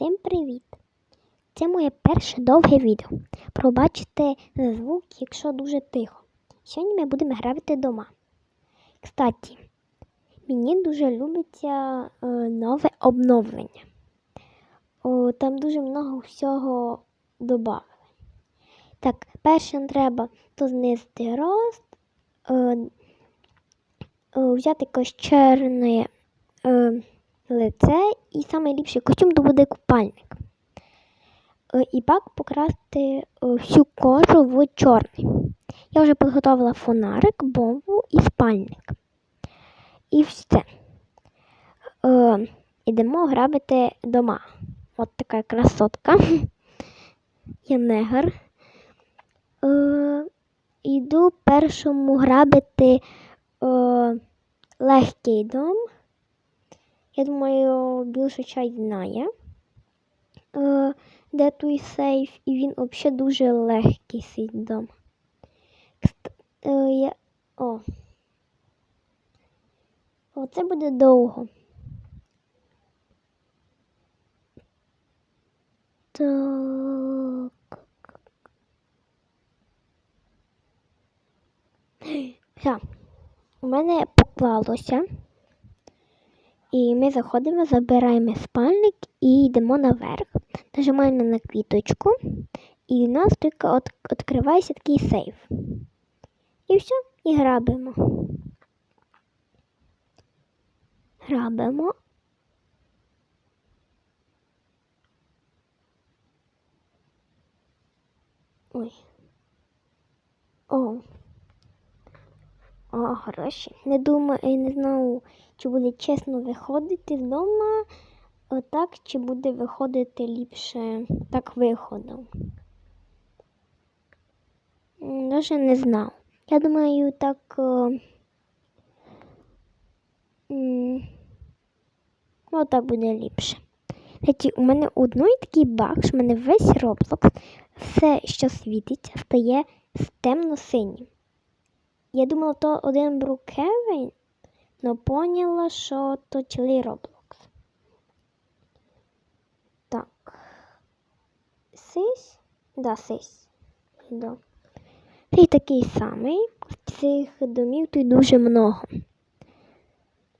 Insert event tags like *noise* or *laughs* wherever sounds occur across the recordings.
Всім привіт! Це моє перше довге відео. Пробачте звук, якщо дуже тихо. Сьогодні ми будемо грати вдома. Кстати, мені дуже любиться е, нове обновлення. О, там дуже много всього додали. Так, перше треба то знизити рост, е, е, взяти якось чорне е, лице і найліпший костюм то буде купальник. Е, І пак покрасти е, всю кожу в чорний. Я вже підготувала фонарик, бомбу і спальник. І все. Е, Ідемо грабити дома. От така красотка. *laughs* Я негр. Е, Іду першому грабити е, легкий дом. Я думаю, більше чай знає, е, де той сейф, і він взагалі дуже легкий дом. Кст- е. О. О, це буде довго. Так. Все. У мене поклалося. І ми заходимо, забираємо спальник і йдемо наверх. Нажимаємо на квіточку, і у нас тільки відкривається такий сейф. І все, і грабимо. Грабимо. Ой. О. О, гроші. Не думаю, я не знаю, чи буде чесно виходити з дому отак, чи буде виходити ліпше так виходом. Даже не знав. Я думаю, так. е, Ну, так буде ліпше. Знаєте, у мене одної такий баг, що в мене весь Roblox, все, що світиться, стає темно-синім. Я думала, то один Брукевень, але поняла, що то цілий Roblox. Так. Сись? Да, сись. Да. Цей такий самий. Цих домів тут дуже много.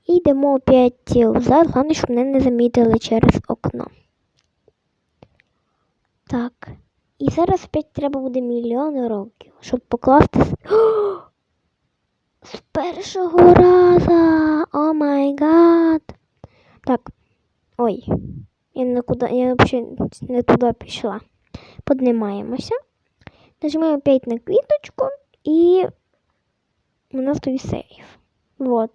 І йдемо опять взад, головне, щоб мене не замітили через окно. Так. І зараз опять треба буде мільйон років, щоб покласти. *gasps* З першого разу! Так. Ой. Я не куди, я взагалі не туди пішла. Поднимаємося. Нажимаємо опять на квіточку і у нас тут сейф. Вот.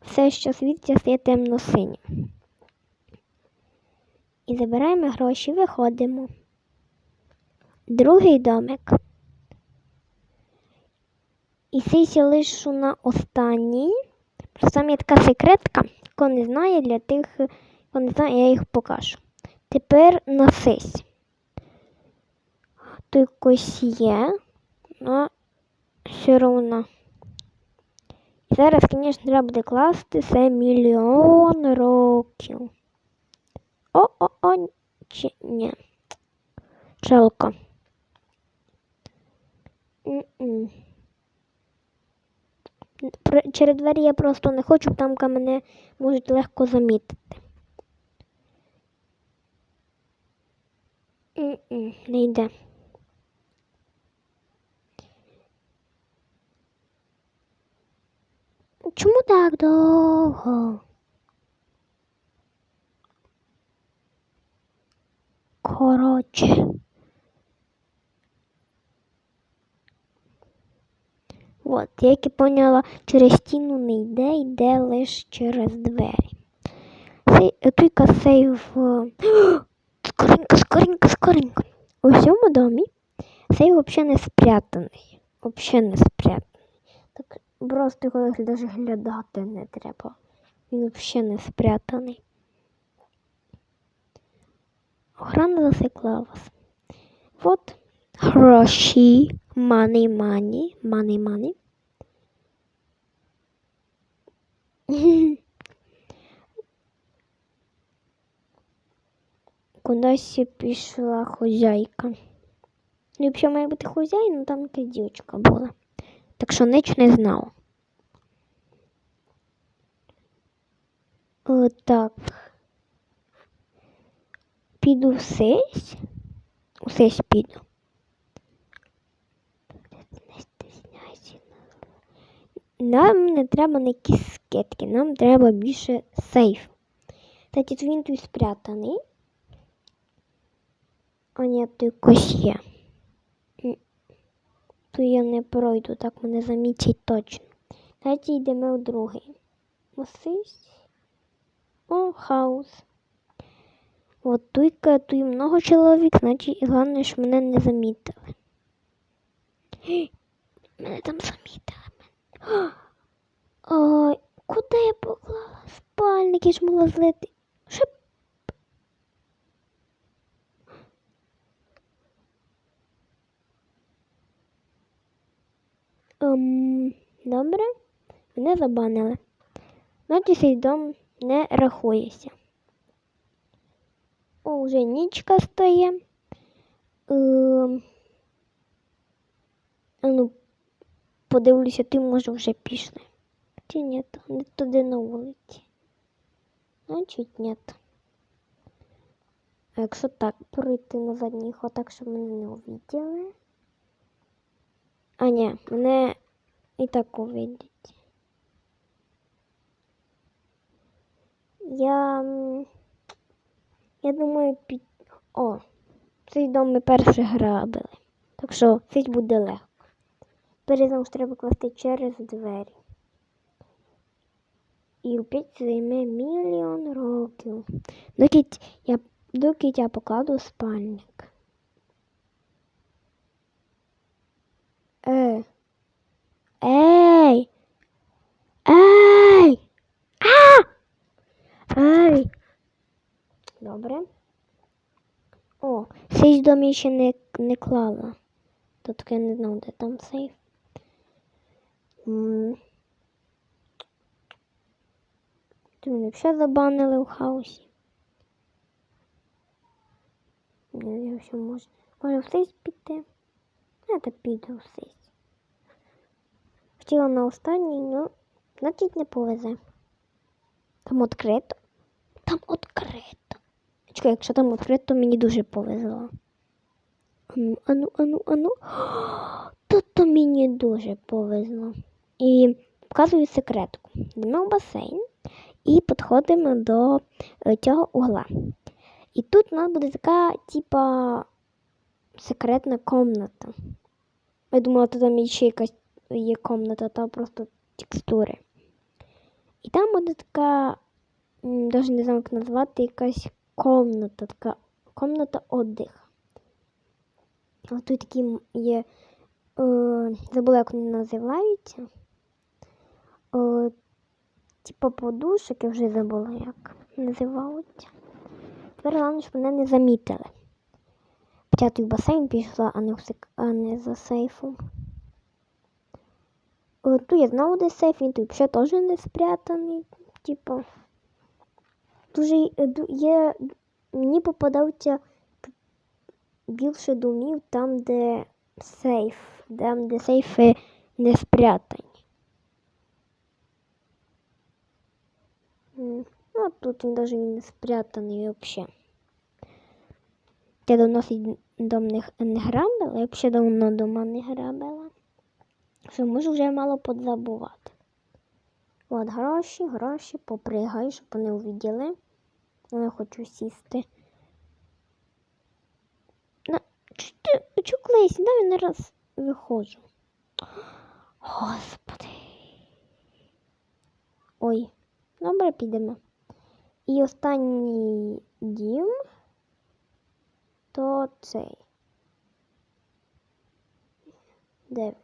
Все, що світиться, стає темно-синім. І забираємо гроші, виходимо. Другий домик. І сісі лишу на останній. Просто там є така секретка, хто не знає для тих, хто не знає, я їх покажу. Тепер на сись. Тут є, але все одно. Зараз, звісно, треба буде класти це мільйон років. О-о-о, чи ні. Жалко. М-м. Через двері я просто не хочу, там мене можуть легко замітити. Не йде. Чому так довго? Коротше. От, як і поняла, через стіну не йде, йде лише через двері. Сей, сейв. е, *gasps* Скоренько, скоренько, скоренько. У всьому домі сейв взагалі не спрятаний. Взагалі не спрятаний. Так просто його навіть глядати не треба. Він взагалі не спрятаний. Охрана засекла вас. Вот гроші, money, money, money, money. Кудись пішла хозяйка. Ну, якщо має бути хазяїн, ну там якась дівчинка була. Так що ніч не знала. О, так. Піду в сесь. У сесь піду. Нам не треба на якісь скидки, нам треба більше сейф. Кстати, він тут спрятаний. А ні, то якось є. То я не пройду, так мене замітять точно. Давайте йдемо в другий. Осись. О, хаус. От тут много чоловік, значить, головне, що мене не замітили. Мене там замітили. Ой, куди я поклала спальник? Я ж могла злити. Що? Ем, добре, мене забанили. Значить, цей дом не рахується. О, вже нічка стає. Ем, ну, подивлюся, ти може вже пішли. Чи ні, не туди на вулиці. Значить, ні. А якщо так пройти на задній ход, так, щоб мене не увиділи. А ні, мене і так увидять. Я. Я думаю, під. О, цей дом ми перше грабили. Так що цей буде легко. Знову ж треба класти через двері. І опять займе мільйон років. Доки я, доки я покладу спальник. Е. Ей! Ей! А! Ей! Добре. О, сейф дом я ще не, не клала. То таке не знав, де там сейф. М. мене все забанили в хаосі. Не знаю, що може. Може в сейф піти? Я так піду в сейф. Хотіла на останній, ну, значить не повезе. Там відкрито. Там відкрито. Чекай, якщо там відкрито, то мені дуже повезло. Ану, ану, ану, ану. *gasps* Тут то мені дуже повезло. І показую секретку. Йдемо в басейн і підходимо до е, цього угла. І тут у нас буде така, типа, секретна комната. Я думала, то там ще якась є комната, та просто текстури. І там буде така, даже не знаю, як назвати, якась комната, така комната отдих. А тут такі є, е, забула, як вони називаються. Е, типа подушок, я вже забула, як називаються. Тепер головне, щоб мене не замітили. В басейн пішла, а не, а не за сейфом. Тут я знову де сейф, він тут ще теж не спрятаний. Типа. Дуже е, ду- є. Мені попадаються п- більше домів там, де сейф, там, де сейфи не спрятані. Ну, тут він навіть не спрятаний взагалі. Я давно дом не, не грабила, я взагалі давно дома не грабила. Що можу вже мало подзабувати. От гроші, гроші, попригай, щоб вони увиділи. Я хочу сісти. На, чи ти чуклись, да не раз виходжу. Господи. Ой, добре підемо. І останній дім то цей. Де він?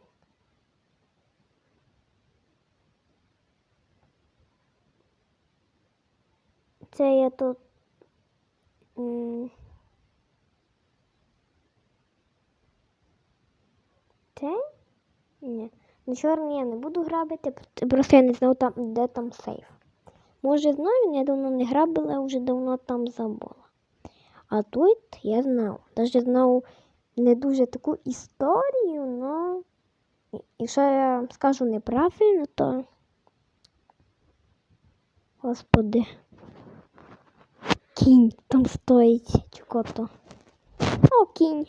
Це я тут. Це? Ні. На чорний я не буду грабити, просто я не знав там, де там сейф. Може знаю, я давно не грабила, я вже давно там забула. А тут я знав. Навіть знав не дуже таку історію, але якщо я скажу неправильно, то. Господи. Кінь там стоїть чи кото. О, кінь.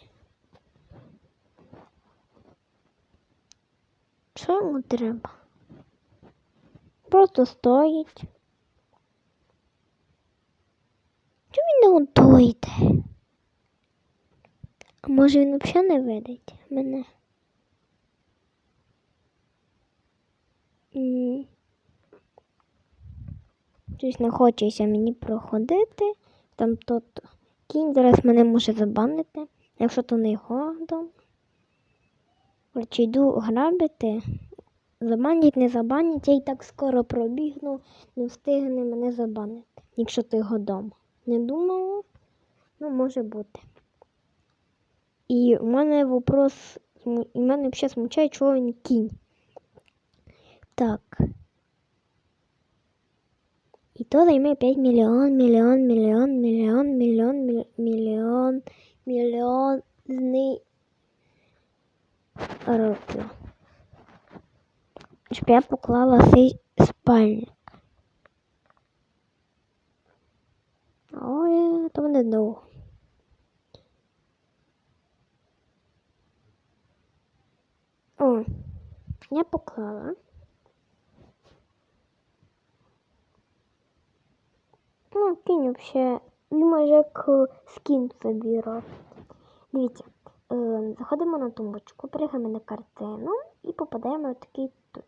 Що йому треба? Просто стоїть. Чому він не готуєте? А може він взагалі не видить мене? Щось не хочеться мені проходити. Там тот кінь зараз мене може забанити, якщо то не його дом. Коротше, йду грабити. Забанять, не забанять, я й так скоро пробігну, не встигне мене забанити, якщо то його дом. Не думала, ну може бути. І в мене вопрос, і мене взагалі смущає, чого він кінь. Так. І то займе 5 мільйон, мільйон, мільйон, мільйон, мільйон, міль- мільйон, мільйонний років. Щоб я поклала цей спальник. Ой, то буде довго. О, я поклала. Ну, кінь взагалі, він може як скін собі. Дивіться, е, заходимо на тумбочку, пригаємо на картину і попадаємо в такий тут.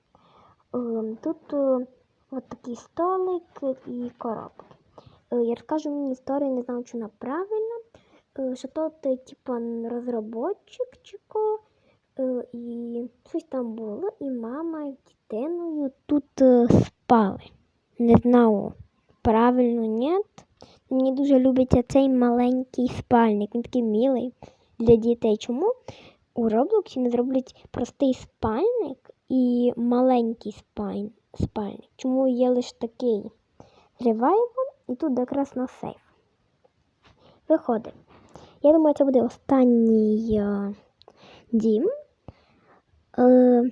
Е, тут е, от такий столик і коробки. Е, я розкажу мені історію, не знаю, чи вона правильна. Е, що тут, е, типа, розробочик чіко, е, і щось там було, і мама з дитиною тут спали. Не знаю, правильно, ні. Мені дуже любиться цей маленький спальник. Він такий милий для дітей. Чому у Роблоксі не зроблять простий спальник і маленький спальник? Чому є лише такий? Зриваємо і тут якраз на сейф. Виходить. Я думаю, це буде останній е, дім. Е,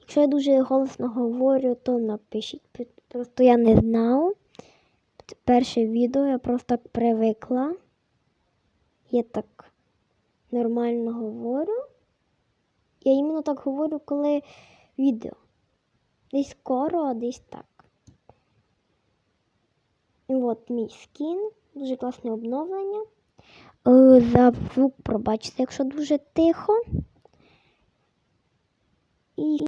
якщо я дуже голосно говорю, то напишіть. Просто я не знав. Перше відео, я просто так привикла. Я так нормально говорю. Я іменно так говорю, коли відео. Десь скоро, а десь так. От мій скін, дуже класне обновлення. Е, за звук пробачте, якщо дуже тихо. І